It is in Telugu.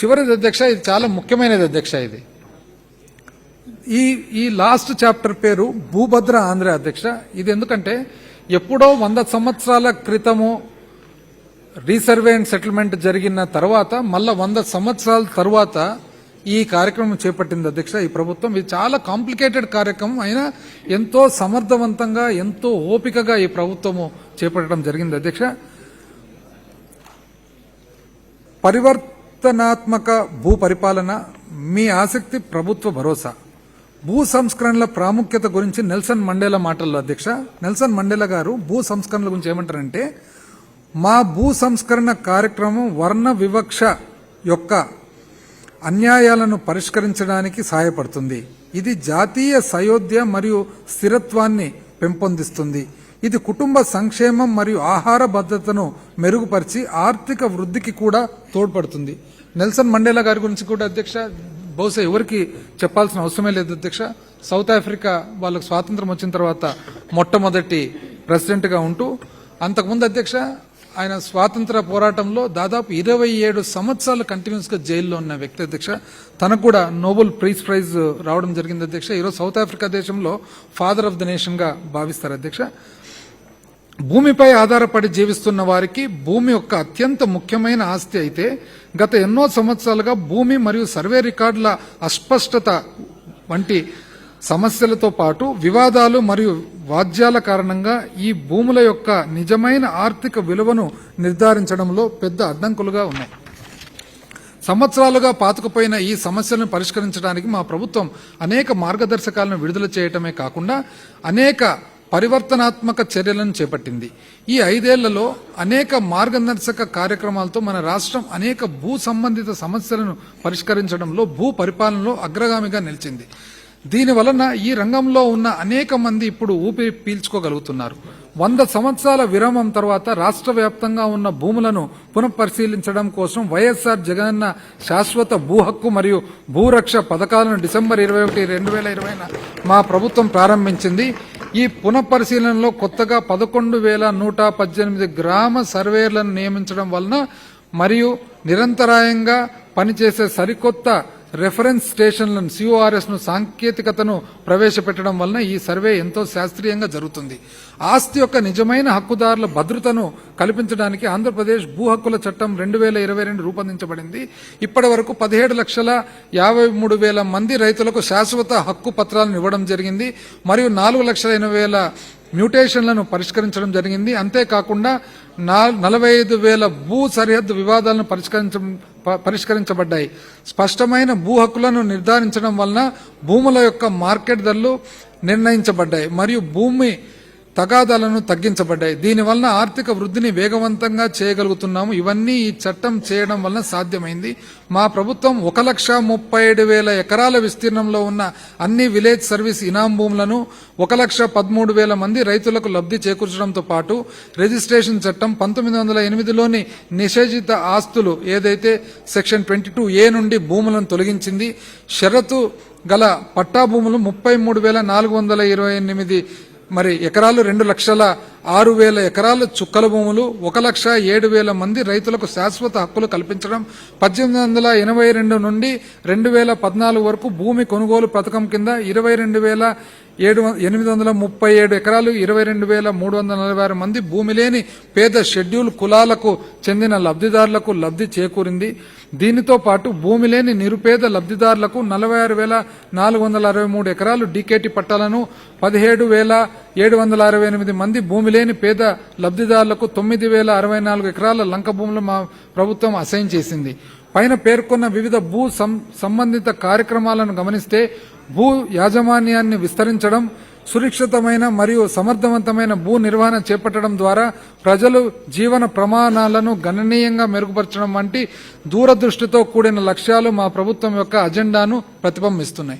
చివరిది అధ్యక్ష ఇది చాలా ముఖ్యమైనది అధ్యక్ష ఇది. ఈ ఈ లాస్ట్ చాప్టర్ పేరు భూభద్ర ఆంధ్ర అధ్యక్ష. ఇది ఎందుకంటే ఎప్పుడో వంద సంవత్సరాల క్రితము రీసర్వే అండ్ సెటిల్మెంట్ జరిగిన తర్వాత మళ్ళా వంద సంవత్సరాల తర్వాత ఈ కార్యక్రమం చేపట్టింది అధ్యక్ష ఈ ప్రభుత్వం. ఇది చాలా కాంప్లికేటెడ్ కార్యక్రమం. అయినా ఎంతో సమర్థవంతంగా ఎంతో ఓపికగా ఈ ప్రభుత్వము చేపట్టడం జరిగింది అధ్యక్ష. పరివర్తనాత్మక భూ పరిపాలన మీ ఆసక్తి ప్రభుత్వ భరోసా. భూ సంస్కరణల ప్రాముఖ్యత గురించి నెల్సన్ మండేలా మాటల్లో అధ్యక్ష నెల్సన్ మండేలా గారు భూ సంస్కరణల గురించి ఏమంటారంటే మా భూ సంస్కరణ కార్యక్రమం వర్ణ వివక్ష యొక్క అన్యాయాలను పరిష్కరించడానికి సహాయపడుతుంది. ఇది జాతీయ సయోధ్య మరియు స్థిరత్వాన్ని పెంపొందిస్తుంది. ఇది కుటుంబ సంక్షేమం మరియు ఆహార భద్రతను మెరుగుపరిచి ఆర్థిక వృద్ధికి కూడా తోడ్పడుతుంది. నెల్సన్ మండేలా గారి గురించి కూడా అధ్యక్ష బహుశా ఎవరికి చెప్పాల్సిన అవసరమే లేదు అధ్యక్ష. సౌత్ ఆఫ్రికా వాళ్ళకు స్వాతంత్రం వచ్చిన తర్వాత మొట్టమొదటి ప్రెసిడెంట్గా ఉంటూ అంతకుముందు అధ్యక్ష ఆయన స్వాతంత్ర పోరాటంలో దాదాపు ఇరవై ఏడు సంవత్సరాలు కంటిన్యూస్గా జైల్లో ఉన్న వ్యక్తి అధ్యక్ష. తనకు కూడా నోబెల్ ప్రైజ్ ప్రైజ్ రావడం జరిగింది అధ్యక్ష. ఈరోజు సౌత్ ఆఫ్రికా దేశంలో ఫాదర్ ఆఫ్ ద నేషన్గా భావిస్తారు అధ్యక్ష. భూమిపై ఆధారపడి జీవిస్తున్న వారికి భూమి యొక్క అత్యంత ముఖ్యమైన ఆస్తి అయితే గత ఎన్నో సంవత్సరాలుగా భూమి మరియు సర్వే రికార్డుల అస్పష్టత వంటి సమస్యలతో పాటు వివాదాలు మరియు వాద్యాల కారణంగా ఈ భూముల యొక్క నిజమైన ఆర్థిక విలువను నిర్ధారించడంలో పెద్ద అడ్డంకులుగా ఉన్నాయి. సంవత్సరాలుగా పాతుకుపోయిన ఈ సమస్యలను పరిష్కరించడానికి మా ప్రభుత్వం అనేక మార్గదర్శకాలను విడుదల చేయటమే కాకుండా అనేక పరివర్తనాత్మక చర్యలను చేపట్టింది. ఈ ఐదేళ్ళలో అనేక మార్గదర్శక కార్యక్రమాలతో మన రాష్ట్రం అనేక భూ సంబంధిత సమస్యలను పరిష్కరించడంలో భూ పరిపాలనలో అగ్రగామిగా నిలిచింది. దీని వలన ఈ రంగంలో ఉన్న అనేక మంది ఇప్పుడు ఊపిరి పీల్చుకోగలుగుతున్నారు. వంద సంవత్సరాల విరామం తర్వాత రాష్ట్ర వ్యాప్తంగా ఉన్న భూములను పునఃపరిశీలించడం కోసం వైఎస్ఆర్ జగనన్న శాశ్వత భూ హక్కు మరియు భూరక్ష పథకాలను డిసెంబర్ ఇరవై ఒకటి రెండు వేల ఇరవైన మా ప్రభుత్వం ప్రారంభించింది. ఈ పునఃపరిశీలనలో కొత్తగా పదకొండు వేల నూట పద్దెనిమిది గ్రామ సర్వేలను నియమించడం వలన మరియు నిరంతరాయంగా పనిచేసే సరికొత్త రెఫరెన్స్ స్టేషన్లను సిఓఆర్ఎస్ను సాంకేతికతను ప్రవేశపెట్టడం వలన ఈ సర్వే ఎంతో శాస్త్రీయంగా జరుగుతుంది. ఆస్తి యొక్క నిజమైన హక్కుదారుల భద్రతను కల్పించడానికి ఆంధ్రప్రదేశ్ భూ హక్కుల చట్టం రెండు వేల ఇరవై రెండు రూపొందించబడింది. ఇప్పటి వరకు పదిహేడు లక్షల యాభై మూడు వేల మంది రైతులకు శాశ్వత హక్కు పత్రాలను ఇవ్వడం జరిగింది. మరియు నాలుగు లక్షల ఎనభై వేల మ్యూటేషన్లను పరిష్కరించడం జరిగింది. అంతేకాకుండా నలభై ఐదు వేల భూ సరిహద్దు వివాదాలను పరిష్కరించ పరిష్కరించబడ్డాయి. స్పష్టమైన భూ హక్కులను నిర్ధారించడం వలన భూముల యొక్క మార్కెట్ ధరలు నిర్ణయించబడ్డాయి. మరియు భూమి తగాదాలను తగ్గించబడ్డాయి. దీనివలన ఆర్థిక వృద్ధిని వేగవంతంగా చేయగలుగుతున్నాము. ఇవన్నీ ఈ చట్టం చేయడం వలన సాధ్యమైంది. మా ప్రభుత్వం ఒక లక్ష ముప్పై ఏడు వేల ఎకరాల విస్తీర్ణంలో ఉన్న అన్ని విలేజ్ సర్వీస్ ఇనాం భూములను ఒక లక్ష పదమూడు వేల మంది రైతులకు లబ్ధి చేకూర్చడంతో పాటు రిజిస్ట్రేషన్ చట్టం పంతొమ్మిది వందల ఎనిమిదిలోని నిషేధిత ఆస్తులు ఏదైతే సెక్షన్ ట్వంటీ టూ ఏ నుండి భూములను తొలగించింది షరతు గల పట్టా భూములు ముప్పై మూడు వేల నాలుగు వందల ఇరవై ఎనిమిది మరి ఎకరాలు రెండు లక్షల ఆరు వేల ఎకరాల చుక్కల భూములు ఒక లక్ష ఏడు వేల మంది రైతులకు శాశ్వత హక్కులు కల్పించడం పద్దెనిమిది వందల ఎనభై రెండు నుండి రెండు వేల పద్నాలుగు వరకు భూమి కొనుగోలు పథకం కింద ఇరవై రెండు వేల ఏడు ఎనిమిది వందల ముప్పై ఏడు ఎకరాలు ఇరవై రెండు వేల మూడు వందల నలభై ఆరు మంది భూమి లేని పేద షెడ్యూల్ కులాలకు చెందిన లబ్ధిదారులకు లబ్ధి చేకూరింది. దీనితో పాటు భూమి లేని నిరుపేద లబ్ధిదారులకు నలభై ఆరు వేల నాలుగు వందల అరవై మూడు ఎకరాలు డీకేటీ పట్టాలను పదిహేడు వేల ఏడు వందల అరవై ఎనిమిది మంది భూమి లేని పేద లబ్ధిదారులకు తొమ్మిది వేల అరవై నాలుగు ఎకరాల లంక భూములు మా ప్రభుత్వం అసైన్ చేసింది. పైన పేర్కొన్న వివిధ భూ సం- సంబంధిత కార్యక్రమాలను గమనిస్తే భూ యాజమాన్యాన్ని విస్తరించడం సురక్షితమైన మరియు సమర్థవంతమైన భూ నిర్వహణ చేపట్టడం ద్వారా ప్రజలు జీవన ప్రమాణాలను గణనీయంగా మెరుగుపరచడం వంటి దూరదృష్టితో కూడిన లక్ష్యాలు మా ప్రభుత్వం యొక్క అజెండాను ప్రతిబింబిస్తున్నాయి.